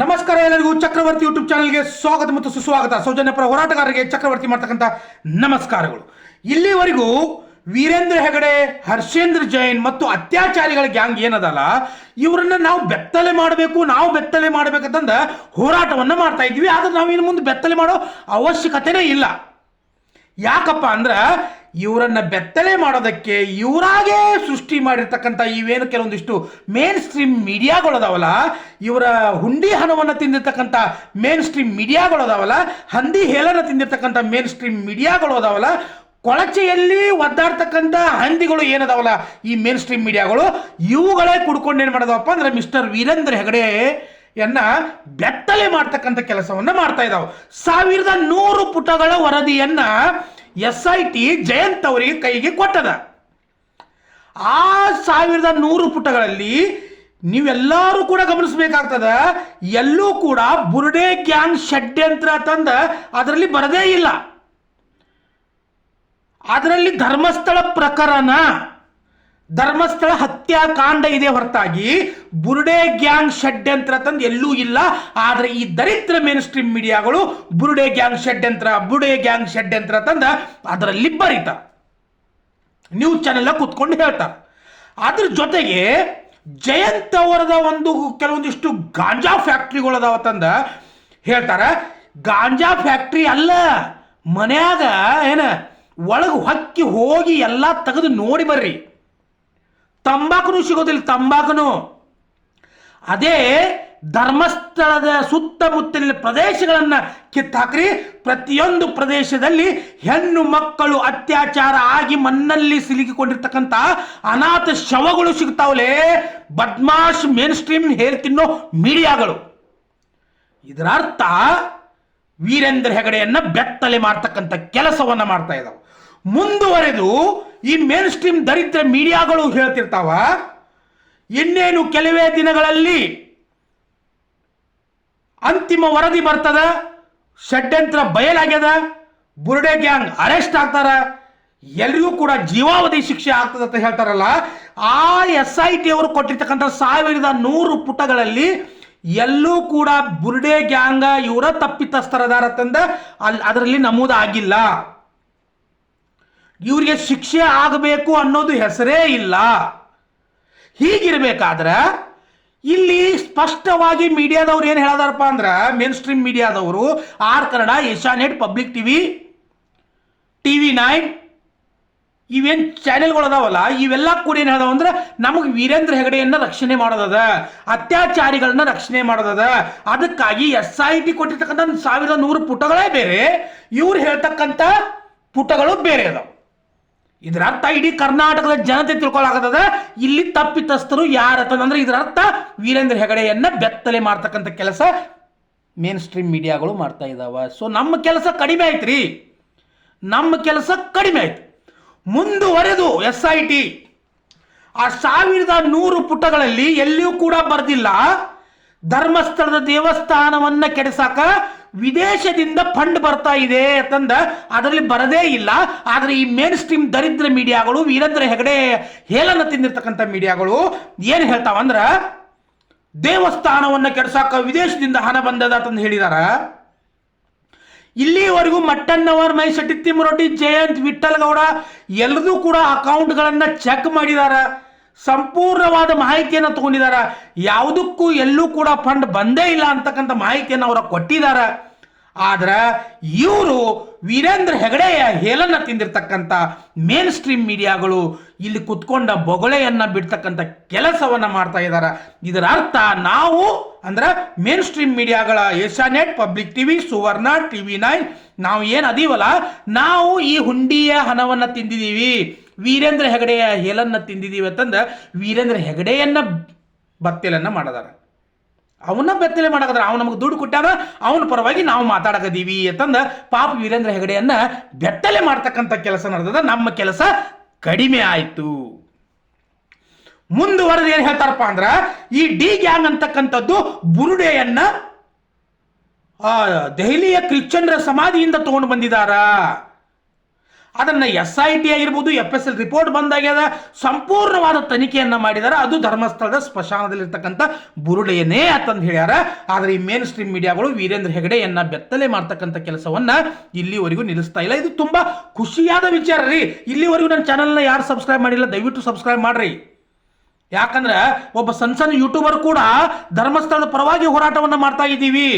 ನಮಸ್ಕಾರ ಎಲ್ಲರಿಗೂ ಚಕ್ರವರ್ತಿ ಯೂಟ್ಯೂಬ್ ಚಾನಲ್ಗೆ ಸ್ವಾಗತ ಮತ್ತು ಸುಸ್ವಾಗತ. ಸೌಜನ್ಯ ಪರ ಹೋರಾಟಗಾರರಿಗೆ ಚಕ್ರವರ್ತಿ ಮಾಡ್ತಕ್ಕಂಥ ನಮಸ್ಕಾರಗಳು. ಇಲ್ಲಿವರೆಗೂ ವೀರೇಂದ್ರ ಹೆಗಡೆ, ಹರ್ಷೇಂದ್ರ ಜೈನ್ ಮತ್ತು ಅತ್ಯಾಚಾರಿಗಳ ಗ್ಯಾಂಗ್ ಏನದಲ್ಲ, ಇವರನ್ನ ನಾವು ಬೆತ್ತಲೆ ಮಾಡಬೇಕು, ನಾವು ಬೆತ್ತಲೆ ಮಾಡಬೇಕಂತಂದ ಹೋರಾಟವನ್ನು ಮಾಡ್ತಾ ಇದ್ವಿ. ಆದ್ರೆ ನಾವು ಇನ್ನು ಮುಂದೆ ಬೆತ್ತಲೆ ಮಾಡೋ ಅವಶ್ಯಕತೆನೇ ಇಲ್ಲ. ಯಾಕಪ್ಪ ಅಂದ್ರೆ ಇವರನ್ನ ಬೆತ್ತಲೆ ಮಾಡೋದಕ್ಕೆ ಇವರಾಗೇ ಸೃಷ್ಟಿ ಮಾಡಿರ್ತಕ್ಕಂಥ ಇವೇನು ಕೆಲವೊಂದಿಷ್ಟು ಮೇನ್ ಸ್ಟ್ರೀಮ್ ಮೀಡಿಯಾಗಳದಾವಲ್ಲ, ಇವರ ಹುಂಡಿ ಹಣವನ್ನು ತಿಂದಿರ್ತಕ್ಕಂಥ ಮೇನ್ ಸ್ಟ್ರೀಮ್ ಮೀಡಿಯಾಗಳದಾವಲ್ಲ, ಹಂದಿ ಹೇಳನ ತಿಂದಿರ್ತಕ್ಕಂಥ ಮೇನ್ ಸ್ಟ್ರೀಮ್ ಮೀಡಿಯಾಗಳು ಅದಾವಲ್ಲ ಕೊಳಚೆಯಲ್ಲಿ ಒದ್ದಾಡ್ತಕ್ಕಂಥ ಹಂದಿಗಳು ಏನದಾವಲ್ಲ ಈ ಮೇನ್ ಸ್ಟ್ರೀಮ್ ಮೀಡಿಯಾಗಳು? ಇವುಗಳೇ ಕುಡ್ಕೊಂಡು ಏನು ಮಾಡೋದಪ್ಪ ಅಂದ್ರೆ ಮಿಸ್ಟರ್ ವೀರೇಂದ್ರ ಹೆಗಡೆ ಯನ್ನ ಬೆತ್ತಲೆ ಮಾಡ್ತಕ್ಕಂಥ ಕೆಲಸವನ್ನ ಮಾಡ್ತಾ ಇದ್ದಾವೆ ಸಾವಿರದ ನೂರು ಪುಟಗಳ ವರದಿಯನ್ನ ಎಸ್ ಐ ಟಿ ಜಯಂತ್ ಅವರಿಗೆ ಕೈಗೆ ಕೊಟ್ಟದ. ಆ ಸಾವಿರದ ನೂರು ಪುಟಗಳಲ್ಲಿ ನೀವೆಲ್ಲರೂ ಕೂಡ ಗಮನಿಸಬೇಕಾಗ್ತದ, ಎಲ್ಲೂ ಕೂಡ ಬುರ್ಡೆ ಗ್ಯಾಂಗ್ ಷಡ್ಯಂತ್ರ ತಂದ ಅದರಲ್ಲಿ ಬರದೇ ಇಲ್ಲ. ಅದರಲ್ಲಿ ಧರ್ಮಸ್ಥಳ ಪ್ರಕರಣ ಧರ್ಮಸ್ಥಳ ಹತ್ಯಾಕಾಂಡ ಇದೆ ಹೊರತಾಗಿ ಬುರುಡೆ ಗ್ಯಾಂಗ್ ಷಡ್ಯಂತ್ರ ತಂದು ಎಲ್ಲೂ ಇಲ್ಲ. ಆದರೆ ಈ ದರಿದ್ರ ಮೇನ್ ಸ್ಟ್ರೀಮ್ ಮೀಡಿಯಾಗಳು ಬುರುಡೆ ಗ್ಯಾಂಗ್ ಷಡ್ಯಂತ್ರ, ಬುರುಡೆ ಗ್ಯಾಂಗ್ ಷಡ್ಯಂತ್ರ ತಂದ ಅದರಲ್ಲಿ ಬರೀತ. ನ್ಯೂಸ್ ಚಾನೆಲ್ ಕೂತ್ಕೊಂಡು ಹೇಳ್ತಾರೆ. ಅದ್ರ ಜೊತೆಗೆ ಜಯಂತ್ ಅವರದ ಒಂದು ಕೆಲವೊಂದಿಷ್ಟು ಗಾಂಜಾ ಫ್ಯಾಕ್ಟ್ರಿಗಳು ಅದಾವ ತಂದ. ಹೇಳ್ತಾರೆ, ಗಾಂಜಾ ಫ್ಯಾಕ್ಟ್ರಿ ಅಲ್ಲ, ಮನ್ಯಾಗ ಏನ ಒಳಗೆ ಹೊಕ್ಕಿ ಹೋಗಿ ಎಲ್ಲ ತೆಗೆದು ನೋಡಿ ಬರ್ರಿ. ತಂಬಾಕುನು ಸಿಗೋದಿಲ್ಲ, ತಂಬಾಕುನು. ಅದೇ ಧರ್ಮಸ್ಥಳದ ಸುತ್ತಮುತ್ತಲಿನ ಪ್ರದೇಶಗಳನ್ನು ಕಿತ್ತಾಕ್ರಿ. ಪ್ರತಿಯೊಂದು ಪ್ರದೇಶದಲ್ಲಿ ಹೆಣ್ಣು ಮಕ್ಕಳು ಅತ್ಯಾಚಾರ ಆಗಿ ಮಣ್ಣಲ್ಲಿ ಸಿಲುಕಿಕೊಂಡಿರ್ತಕ್ಕಂಥ ಅನಾಥ ಶವಗಳು ಸಿಗ್ತಾವಲೇ. ಬದ್ಮಾಶ್ ಮೇನ್ ಸ್ಟ್ರೀಮ್ ಹೇರ್ ತಿನ್ನೋ ಮೀಡಿಯಾಗಳು. ಇದರ ಅರ್ಥ ವೀರೇಂದ್ರ ಹೆಗಡೆಯನ್ನ ಬೆತ್ತಲೆ ಮಾಡ್ತಕ್ಕಂಥ ಕೆಲಸವನ್ನ ಮಾಡ್ತಾ ಇದ್ದಾವೆ ಮುಂದುವರೆದು ಈ ಮೇನ್ ಸ್ಟ್ರೀಮ್ ದರಿದ್ರ ಮೀಡಿಯಾಗಳು ಹೇಳ್ತಿರ್ತಾವ, ಇನ್ನೇನು ಕೆಲವೇ ದಿನಗಳಲ್ಲಿ ಅಂತಿಮ ವರದಿ ಬರ್ತದ, ಷಡ್ಯಂತ್ರ ಬಯಲಾಗ್ಯದ, ಬುರ್ಡೆ ಗ್ಯಾಂಗ್ ಅರೆಸ್ಟ್ ಆಗ್ತಾರ, ಎಲ್ರಿಗೂ ಕೂಡ ಜೀವಾವಧಿ ಶಿಕ್ಷೆ ಆಗ್ತದೆ ಅಂತ ಹೇಳ್ತಾರಲ್ಲ, ಆ ಎಸ್ ಐ ಟಿ ಅವರು ಕೊಟ್ಟಿರ್ತಕ್ಕಂಥ ಸಾವಿರದ ನೂರು ಪುಟಗಳಲ್ಲಿ ಎಲ್ಲೂ ಕೂಡ ಬುರ್ಡೆ ಗ್ಯಾಂಗ ಇವರ ತಪ್ಪಿತಸ್ಥರದಾರ ತಂದ ಅಲ್ಲಿ ಅದರಲ್ಲಿ ನಮೂದಾಗಿಲ್ಲ. ಇವರಿಗೆ ಶಿಕ್ಷೆ ಆಗಬೇಕು ಅನ್ನೋದು ಹೆಸರೇ ಇಲ್ಲ. ಹೀಗಿರ್ಬೇಕಾದ್ರೆ, ಇಲ್ಲಿ ಸ್ಪಷ್ಟವಾಗಿ ಮೀಡಿಯಾದವ್ರು ಏನು ಹೇಳದಾರಪ್ಪ ಅಂದ್ರೆ, mainstream ಮೀಡಿಯಾದವರು, R Kannada Asianet public TV TV nine, ಇವೇನು ಚಾನೆಲ್ಗಳು ಅದಾವಲ್ಲ, ಇವೆಲ್ಲ ಕೂಡ ಏನು ಹೇಳ್ದಾವ ಅಂದ್ರೆ, ನಮಗೆ ವೀರೇಂದ್ರ ಹೆಗಡೆಯನ್ನ ರಕ್ಷಣೆ ಮಾಡೋದದ, ಅತ್ಯಾಚಾರಿಗಳನ್ನ ರಕ್ಷಣೆ ಮಾಡೋದದ. ಅದಕ್ಕಾಗಿ ಎಸ್ ಐ ಟಿ ಕೊಟ್ಟಿರ್ತಕ್ಕಂಥ ಸಾವಿರದ ನೂರು ಪುಟಗಳೇ ಬೇರೆ, ಇವ್ರು ಹೇಳ್ತಕ್ಕಂಥ ಪುಟಗಳು ಬೇರೆ ಅದಾವ. ಇದರ ಅರ್ಥ ಇಡೀ ಕರ್ನಾಟಕದ ಜನತೆ ತಿಳ್ಕೊಳಕತ್ತದ? ಇಲ್ಲಿ ತಪ್ಪಿತಸ್ಥರು ಯಾರತ್ತ ಅಂದ್ರೆ ಇದರ ಅರ್ಥ ವೀರೇಂದ್ರ ಹೆಗಡೆಯನ್ನ ಬೆತ್ತಲೆ ಮಾಡ್ತಕ್ಕಂಥ ಕೆಲಸ ಮೇನ್ ಸ್ಟ್ರೀಮ್ ಮೀಡಿಯಾಗಳು ಮಾಡ್ತಾ ಇದ್ದಾವೆ ಸೊ ನಮ್ಮ ಕೆಲಸ ಕಡಿಮೆ ಆಯ್ತ್ರಿ. ನಮ್ಮ ಕೆಲಸ ಕಡಿಮೆ ಆಯ್ತು. ಮುಂದುವರೆದು ಎಸ್ ಐ ಟಿ. ಆ ಸಾವಿರದ ನೂರು ಪುಟಗಳಲ್ಲಿ ಎಲ್ಲಿಯೂ ಕೂಡ ಬರೆದಿಲ್ಲ. ಧರ್ಮಸ್ಥಳದ ದೇವಸ್ಥಾನವನ್ನ ಕೆಡಿಸಾಕ ವಿದೇಶದಿಂದ ಫಂಡ್ ಬರ್ತಾ ಇದೆ ಅಂತಂದ ಅದರಲ್ಲಿ ಬರದೇ ಇಲ್ಲ. ಆದರೆ ಈ ಮೇನ್ ಸ್ಟ್ರೀಮ್ ದರಿದ್ರ ಮೀಡಿಯಾಗಳು, ವೀರೇಂದ್ರ ಹೆಗಡೆ ಹೇಳನ್ನ ತಿಂದಿರ್ತಕ್ಕಂಥ ಮೀಡಿಯಾಗಳು ಏನು ಹೇಳ್ತಾವಂದ್ರೆ ದೇವಸ್ಥಾನವನ್ನ ಕೆಡ್ಸಾಕ ವಿದೇಶದಿಂದ ಹಣ ಬಂದದ ಅಂತಂದು ಹೇಳಿದಾರ. ಇಲ್ಲಿವರೆಗೂ ಮಟ್ಟಣ್ಣವರ್ ಮೈ ಶೆಟ್ಟಿ ಜಯಂತ್ ವಿಠಲ್ ಗೌಡ ಎಲ್ಲರೂ ಕೂಡ ಅಕೌಂಟ್ಗಳನ್ನು ಚೆಕ್ ಮಾಡಿದಾರ. ಸಂಪೂರ್ಣವಾದ ಮಾಹಿತಿಯನ್ನು ತಗೊಂಡಿದ್ದಾರೆ ಯಾವುದಕ್ಕೂ ಎಲ್ಲೂ ಕೂಡ ಫಂಡ್ ಬಂದೇ ಇಲ್ಲ ಅಂತಕ್ಕಂಥ ಮಾಹಿತಿಯನ್ನು ಅವರ ಕೊಟ್ಟಿದ್ದಾರೆ ಆದ್ರೆ ಇವರು ವೀರೇಂದ್ರ ಹೆಗಡೆಯ ಹೇಲನ್ನ ತಿಂದಿರ್ತಕ್ಕಂಥ ಮೇನ್ ಸ್ಟ್ರೀಮ್ ಮೀಡಿಯಾಗಳು ಇಲ್ಲಿ ಕುತ್ಕೊಂಡ ಬೊಗಳೆಯನ್ನು ಬಿಡ್ತಕ್ಕಂಥ ಕೆಲಸವನ್ನ ಮಾಡ್ತಾ ಇದ್ದಾರೆ ಇದರ ಅರ್ಥ ನಾವು ಅಂದ್ರೆ mainstream ಮೀಡಿಯಾಗಳ Asianet, public TV, Suvarna, TV nine, ನಾವು ಏನು ಅದೀವಲ್ಲ, ನಾವು ಈ ಹುಂಡಿಯ ಹಣವನ್ನ ತಿಂದಿದ್ದೀವಿ ವೀರೇಂದ್ರ ಹೆಗಡೆಯ ಹೇಲನ್ನು ತಿಂದಿದ್ದೀವಿ ಅಂತಂದ್ರೆ ವೀರೇಂದ್ರ ಹೆಗಡೆಯನ್ನ ಬತ್ತಲನ್ನು ಮಾಡದಾರ. ಅವನ್ನ ಬೆತ್ತಲೆ ಮಾಡಕದ್ರ ಅವ್ನು ನಮಗೆ ದುಡ್ಡು ಕೊಟ್ಟಾನ, ಅವನ ಪರವಾಗಿ ನಾವು ಮಾತಾಡಕದೀವಿ ಅಂತಂದ ಪಾಪ ವೀರೇಂದ್ರ ಹೆಗಡೆಯನ್ನ ಬೆತ್ತಲೆ ಮಾಡ್ತಕ್ಕಂಥ ಕೆಲಸ ನಡೆದದ. ನಮ್ಮ ಕೆಲಸ ಕಡಿಮೆ ಆಯಿತು. ಮುಂದುವರೆದು ಏನು ಹೇಳ್ತಾರಪ್ಪ ಅಂದ್ರೆ, ಈ ಡಿ ಗ್ಯಾಂಗ್ ಅಂತಕ್ಕಂಥದ್ದು ಬುರುಡೆಯನ್ನ ದೆಹಲಿಯ ಕ್ರಿಶ್ಚನ್ರ ಸಮಾಧಿಯಿಂದ ತಗೊಂಡು ಬಂದಿದಾರ. ಅದನ್ನು ಎಸ್ ಐ ಟಿ ಆಗಿರ್ಬೋದು ಎಫ್ ಎಸ್ ಎಲ್ ರಿಪೋರ್ಟ್ ಬಂದಾಗ್ಯದ, ಸಂಪೂರ್ಣವಾದ ತನಿಖೆಯನ್ನು ಮಾಡಿದಾರೆ. ಅದು ಧರ್ಮಸ್ಥಳದ ಸ್ಮಶಾನದಲ್ಲಿರ್ತಕ್ಕಂಥ ಬುರುಡೆಯನ್ನೇ ಅಂತಂದು ಹೇಳ್ಯಾರ. ಆದರೆ ಈ ಮೇನ್ ಸ್ಟ್ರೀಮ್ ಮೀಡಿಯಾಗಳು ವೀರೇಂದ್ರ ಹೆಗಡೆಯನ್ನ ಬೆತ್ತಲೆ ಮಾಡ್ತಕ್ಕಂಥ ಕೆಲಸವನ್ನ ಇಲ್ಲಿವರೆಗೂ ನಿಲ್ಲಿಸ್ತಾ ಇಲ್ಲ. ಇದು ತುಂಬಾ ಖುಷಿಯಾದ ವಿಚಾರ ರೀ. ಇಲ್ಲಿವರೆಗೂ ನನ್ನ ಚಾನಲ್ನ ಯಾರು ಸಬ್ಸ್ಕ್ರೈಬ್ ಮಾಡಿಲ್ಲ, ದಯವಿಟ್ಟು ಸಬ್ಸ್ಕ್ರೈಬ್ ಮಾಡ್ರಿ. ಯಾಕಂದ್ರೆ ಒಬ್ಬ ಸಣ್ಣ ಸಣ್ಣ ಯೂಟ್ಯೂಬರ್ ಕೂಡ ಧರ್ಮಸ್ಥಳದ ಪರವಾಗಿ ಹೋರಾಟವನ್ನ ಮಾಡ್ತಾ ಇದ್ದೀವಿ.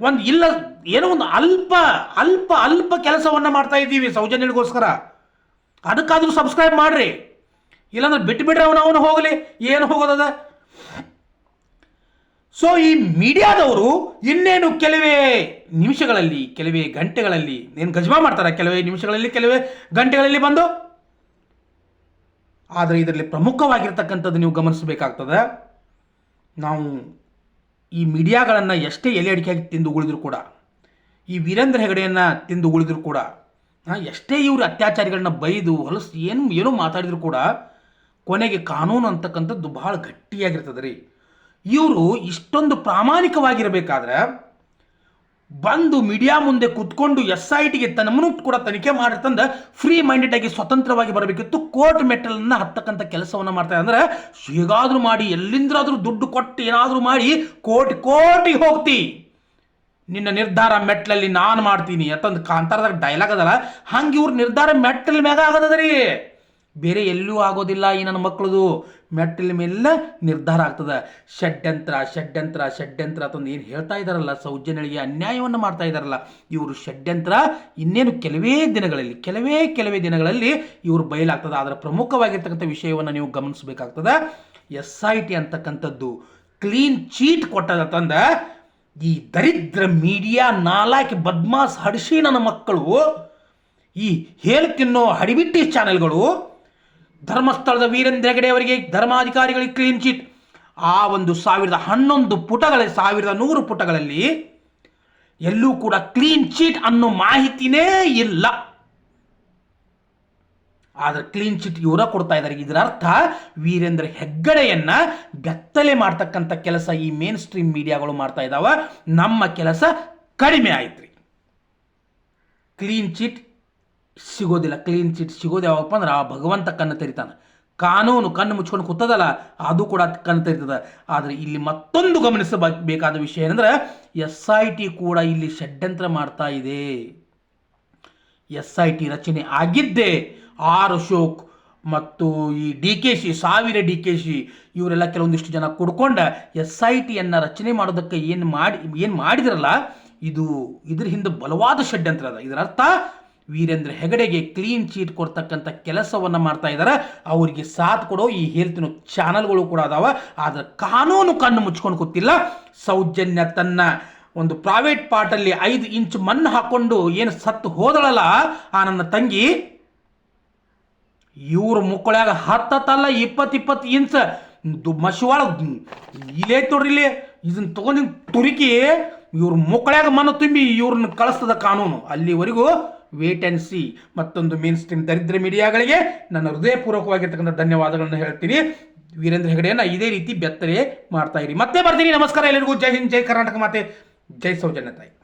ಒಂದು ಇಲ್ಲ, ಏನೋ ಒಂದು ಅಲ್ಪ ಅಲ್ಪ ಅಲ್ಪ ಕೆಲಸವನ್ನು ಮಾಡ್ತಾ ಇದ್ದೀವಿ ಸೌಜನ್ಯಗಳಿಗೋಸ್ಕರ. ಅದಕ್ಕಾದರೂ ಸಬ್ಸ್ಕ್ರೈಬ್ ಮಾಡ್ರಿ. ಇಲ್ಲಾಂದ್ರೆ ಬಿಟ್ಟು ಬಿಡ್ರಿ ಅವನು ಅವನು ಹೋಗಲಿ. ಏನು ಹೋಗೋದದ? ಸೊ ಈ ಮೀಡಿಯಾದವರು ಇನ್ನೇನು ಕೆಲವೇ ನಿಮಿಷಗಳಲ್ಲಿ, ಕೆಲವೇ ಗಂಟೆಗಳಲ್ಲಿ, ಏನು ಗಜಮಾ ಮಾಡ್ತಾರೆ? ಕೆಲವೇ ನಿಮಿಷಗಳಲ್ಲಿ, ಕೆಲವೇ ಗಂಟೆಗಳಲ್ಲಿ ಬಂದು? ಆದರೆ ಇದರಲ್ಲಿ ಪ್ರಮುಖವಾಗಿರ್ತಕ್ಕಂಥದ್ದು ನೀವು ಗಮನಿಸಬೇಕಾಗ್ತದೆ. ನಾವು ಈ ಮೀಡಿಯಾಗಳನ್ನು ಎಷ್ಟೇ ಎಲೆ ಅಡಿಕೆಯಾಗಿ ತಿಂದು ಉಳಿದ್ರು ಕೂಡ, ಈ ವೀರೇಂದ್ರ ಹೆಗಡೆಯನ್ನು ತಿಂದು ಉಳಿದ್ರು ಕೂಡ ಎಷ್ಟೇ ಇವರು ಅತ್ಯಾಚಾರಿಗಳನ್ನ ಬೈದು ಹೊಲಸು ಏನು, ಏನೋ ಮಾತಾಡಿದ್ರು ಕೂಡ ಕೊನೆಗೆ ಕಾನೂನು ಅಂತಕ್ಕಂಥದ್ದು ಬಹಳ ಗಟ್ಟಿಯಾಗಿರ್ತದೆ ರೀ. ಇವರು ಇಷ್ಟೊಂದು ಪ್ರಾಮಾಣಿಕವಾಗಿರಬೇಕಾದ್ರೆ ಬಂದು ಮೀಡಿಯಾ ಮುಂದೆ ಕುತ್ಕೊಂಡು ಎಸ್ ಐ ಟಿಗೆ ತನ್ನನ್ನು ಕೂಡ ತನಿಖೆ ಮಾಡಿರ್ತಂದ ಫ್ರೀ ಮೈಂಡೆಡ್ ಆಗಿ ಸ್ವತಂತ್ರವಾಗಿ ಬರಬೇಕಿತ್ತು. ಕೋರ್ಟ್ ಮೆಟ್ಟಲನ್ನ ಹತ್ತಕ್ಕಂಥ ಕೆಲಸವನ್ನ ಮಾಡ್ತಾರೆ ಅಂದ್ರೆ ಹೇಗಾದರೂ ಮಾಡಿ, ಎಲ್ಲಿಂದ್ರಾದ್ರೂ ದುಡ್ಡು ಕೊಟ್ಟು ಏನಾದರೂ ಮಾಡಿ ಕೋಟಿ ಕೋಟಿಗೆ ಹೋಗ್ತಿ. ನಿನ್ನ ನಿರ್ಧಾರ ಮೆಟ್ಲಲ್ಲಿ ನಾನು ಮಾಡ್ತೀನಿ ಅಂತಂದು ಕಾಂತಾರದಾಗ ಡೈಲಾಗ್ ಅದಲ್ಲ. ಹಂಗೆ ಇವ್ರ ನಿರ್ಧಾರ ಮೆಟ್ಟಲ್ ಮ್ಯಾಗ ಆಗದದ ರೀ ಬೇರೆ ಎಲ್ಲೂ ಆಗೋದಿಲ್ಲ ಈ ನನ್ನ ಮಕ್ಕಳದು ಮೆಟ್ಟಿಲ ಮೇಲೆ ನಿರ್ಧಾರ ಆಗ್ತದೆ. ಷಡ್ಯಂತ್ರ ಷಡ್ಯಂತ್ರ ಷಡ್ಯಂತ್ರ ಅಂತಂದು ಏನು ಹೇಳ್ತಾ ಇದ್ದಾರಲ್ಲ ಸೌಜನ್ಯಗಳಿಗೆ ಅನ್ಯಾಯವನ್ನು ಮಾಡ್ತಾ ಇದ್ದಾರಲ್ಲ ಇವರು ಷಡ್ಯಂತ್ರ ಇನ್ನೇನು ಕೆಲವೇ ದಿನಗಳಲ್ಲಿ, ಕೆಲವೇ ಕೆಲವೇ ದಿನಗಳಲ್ಲಿ ಇವರು ಬಯಲಾಗ್ತದೆ. ಅದರ ಪ್ರಮುಖವಾಗಿರ್ತಕ್ಕಂಥ ವಿಷಯವನ್ನು ನೀವು ಗಮನಿಸಬೇಕಾಗ್ತದೆ. ಎಸ್ ಐ ಟಿ ಅಂತಕ್ಕಂಥದ್ದು ಕ್ಲೀನ್ ಚೀಟ್ ಕೊಟ್ಟದಂದ ಈ ದರಿದ್ರ ಮೀಡಿಯಾ ನಾಲ್ಕು ಬದ್ಮಾಸ್ ಹಡಿಸಿ ನನ್ನ ಮಕ್ಕಳು, ಈ ಹೇಳಿ ತಿನ್ನೋ ಹಡಿಬಿಟ್ಟಿ ಚಾನೆಲ್ಗಳು ಧರ್ಮಸ್ಥಳದ ವೀರೇಂದ್ರ ಹೆಗಡೆ ಅವರಿಗೆ ಧರ್ಮಾಧಿಕಾರಿಗಳಿಗೆ ಕ್ಲೀನ್ ಚೀಟ್ ಆ ಒಂದು ಸಾವಿರದ ಹನ್ನೊಂದು ಪುಟಗಳಲ್ಲಿ, ಸಾವಿರದ ನೂರು ಪುಟಗಳಲ್ಲಿ ಎಲ್ಲೂ ಕೂಡ ಕ್ಲೀನ್ ಚೀಟ್ ಅನ್ನೋ ಮಾಹಿತಿನೇ ಇಲ್ಲ. ಆದರೆ ಕ್ಲೀನ್ ಚಿಟ್ ಇವರ ಕೊಡ್ತಾ ಇದ್ದಾರೆ ಇದರ ಅರ್ಥ ವೀರೇಂದ್ರ ಹೆಗ್ಗಡೆಯನ್ನ ಬೆತ್ತಲೆ ಮಾಡ್ತಕ್ಕಂಥ ಕೆಲಸ ಈ ಮೇನ್ ಸ್ಟ್ರೀಮ್ ಮೀಡಿಯಾಗಳು ಮಾಡ್ತಾ ಇದ್ದಾವ ನಮ್ಮ ಕೆಲಸ ಕಡಿಮೆ ಆಯ್ತು ಕ್ಲೀನ್ ಚಿಟ್ ಸಿಗೋದಿಲ್ಲ ಕ್ಲೀನ್ ಚಿಟ್ ಸಿಗೋದು ಯಾವಪ್ಪ ಅಂದ್ರೆ ಆ ಭಗವಂತ ಕಣ್ಣು ತೆರಿತಾನೆ. ಕಾನೂನು ಕಣ್ಣು ಮುಚ್ಕೊಂಡು ಕೂತದಲ್ಲ, ಅದು ಕೂಡ ಕಣ್ಣು ತೆರಿತದ. ಆದರೆ ಇಲ್ಲಿ ಮತ್ತೊಂದು ಗಮನಿಸಬೇಕಾದ ವಿಷಯ ಏನಂದ್ರೆ ಎಸ್ ಐ ಟಿ ಕೂಡ ಇಲ್ಲಿ ಷಡ್ಯಂತ್ರ ಮಾಡ್ತಾ ಇದೆ. ಎಸ್ ಐ ಟಿ ರಚನೆ ಆಗಿದ್ದೇ ಆರ್ ಅಶೋಕ್ ಮತ್ತು ಈ ಡಿ ಕೆ ಶಿ, ಸಾವಿರ ಡಿ ಕೆ ಶಿ ಇವರೆಲ್ಲ ಕೆಲವೊಂದಿಷ್ಟು ಜನ ಕುಡ್ಕೊಂಡ ಎಸ್ ಐ ಟಿಯನ್ನು ರಚನೆ ಮಾಡೋದಕ್ಕೆ ಏನು ಮಾಡಿ, ಏನು ಮಾಡಿದ್ರಲ್ಲ, ಇದು ಇದ್ರ ಹಿಂದೆ ಬಲವಾದ ಷಡ್ಯಂತ್ರ ಅದ. ಇದರ ಅರ್ಥ ವೀರೇಂದ್ರ ಹೆಗಡೆಗೆ ಕ್ಲೀನ್ ಚೀಟ್ ಕೊಡ್ತಕ್ಕಂಥ ಕೆಲಸವನ್ನು ಮಾಡ್ತಾ ಇದ್ದಾರೆ ಅವರಿಗೆ ಸಾಥ್ ಕೊಡೋ ಈ ಹೇಳ್ತಿನ ಚಾನಲ್ಗಳು ಕೂಡ ಅದಾವ. ಆದರೆ ಕಾನೂನು ಕಣ್ಣು ಮುಚ್ಕೊಂಡು ಕೂತಿಲ್ಲ. ಸೌಜನ್ಯ ತನ್ನ ಒಂದು ಪ್ರೈವೇಟ್ ಪಾರ್ಟಲ್ಲಿ ಐದು ಇಂಚ್ ಮಣ್ಣು ಹಾಕೊಂಡು ಏನು ಸತ್ತು ಹೋದಳಲ್ಲ ಆ ನನ್ನ ತಂಗಿ? ಇವ್ರ ಮುಕ್ಕಳಾಗ ಹತ್ತತ್ತಲ್ಲ ಇಪ್ಪತ್ತು ಇಪ್ಪತ್ತು ಇಂಚ್ ಮಶಿವಾಳ ಇಲ್ಲೇ ಇಲ್ಲಿ. ಇದನ್ನ ತಗೊಂಡು ತುರುಕಿ ಇವ್ರ ಮುಕ್ಕಳಾಗ ಮಣ್ಣು ತುಂಬಿ ಇವ್ರನ್ನ ಕಳಿಸ್ತದ ಕಾನೂನು. ಅಲ್ಲಿವರೆಗೂ ವೇಟ್ ಆ್ಯಂಡ್ ಸಿ ಮತ್ತೊಂದು ಮೇನ್ ಸ್ಟ್ರೀಮ್ ದರಿದ್ರ ಮೀಡಿಯಾಗಳಿಗೆ ನನ್ನ ಹೃದಯಪೂರ್ವಕವಾಗಿರ್ತಕ್ಕಂಥ ಧನ್ಯವಾದಗಳನ್ನು ಹೇಳ್ತೀನಿ. ವೀರೇಂದ್ರ ಹೆಗಡೆಯನ್ನು ಇದೇ ರೀತಿ ಬೆತ್ತರೆ ಮಾಡ್ತಾ ಇರಿ. ಮತ್ತೆ ಬರ್ತೀನಿ. ನಮಸ್ಕಾರ ಎಲ್ಲರಿಗೂ. ಜೈ ಹಿಂದ್, ಜೈ ಕರ್ನಾಟಕ ಮಾತೆ. ಜೈ ಸೌಜನ್ಯ ತಾಯಿ